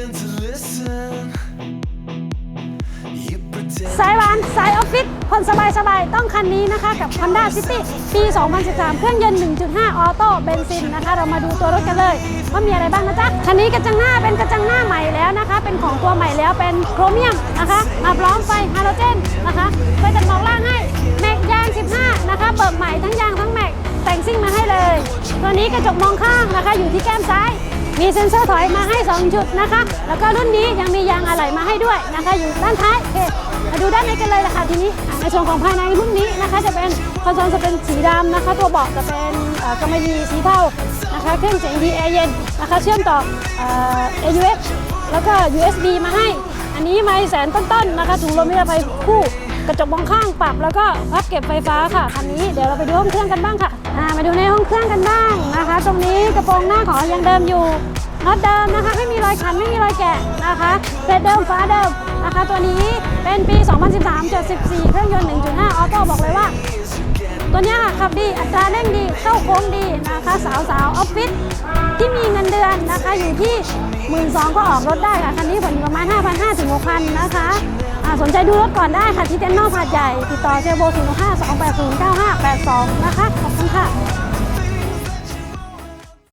pretend to listen. You pretend. สายหวานสายออฟฟิศคนสบายสบายๆต้องคันนี้นะคะกับ Honda City ปี 2013 เครื่องยนต์ 1.5 ออโต้เบนซินนะคะ เรามาดูตัวรถกันเลยว่ามีอะไรบ้างนะจ๊ะ คันนี้กระจังหน้าเป็นกระจังหน้าใหม่แล้วนะคะ เป็นของตัวใหม่แล้วเป็นโครเมียมนะคะ มาพร้อมไฟฮาโลเจนนะคะไฟตัดหมอกล่างให้แม็กยาง 15 นะคะ เบิกใหม่ทั้งยางทั้งแม็กแต่งซิ่งมาให้เลย ตัวนี้กระจกมองข้างนะคะ อยู่ที่แก้มซ้าย มีเซ็นเซอร์ถอยมาให้ 2 จุดนะคะ แล้วก็รุ่นนี้ยังมียางอะไหล่มาให้ด้วยนะคะ อยู่ด้านท้ายเคมาดูด้านในกันเลยนะคะทีนี้ในส่วนของภายในรุ่นนี้นะคะ จะเป็นคอนโซลจะเป็นสีดำนะคะ ตัวเบาะจะเป็นกำมะหยี่สีเทานะคะ เครื่องเสียงดีแอร์เย็นนะคะ เชื่อมต่อเอ่อ AUX แล้วก็ USB มาให้ อันนี้ไม่แสนต้นๆนะคะถุงลมนิรภัยคู่กระจกมองข้างปรับแล้วก็พับเก็บไฟฟ้าค่ะคันนี้เดี๋ยวเราไปดูห้องเครื่องกันบ้างค่ะมาดูในห้องเครื่องกันบ้าง รงนี้กระโปรงหน้าของเรายังเดิมอยู่น็อตเดิมนะคะไม่มีรอยขันไม่มีรอยแกะนะคะเฟรดเดิมฟ้าเดิมนะคะตัวนี้เป็นปี 2013.14เครื่องยนต์ 1.5 ออโต้บอกเลยว่า ตัวนี้ค่ะขับดีอัตราเร่งดีเข้าโค้งดีนะคะสาวสาวออฟฟิศที่มีเงินเดือนนะคะอยู่ที่ 1 2ื่นก็ออกรถได้ค่ะคันนี้ผ่อนอยู่ประมาณ 5,500ถึง6,000 นะคะสนใจดูรถก่อนได้ค่ะที่เต็นท์นอกหาดใหญ่ ติดต่อเซลโบ0 5 2 8 0 9 5 8 2 นะคะขอบคุณค่ะ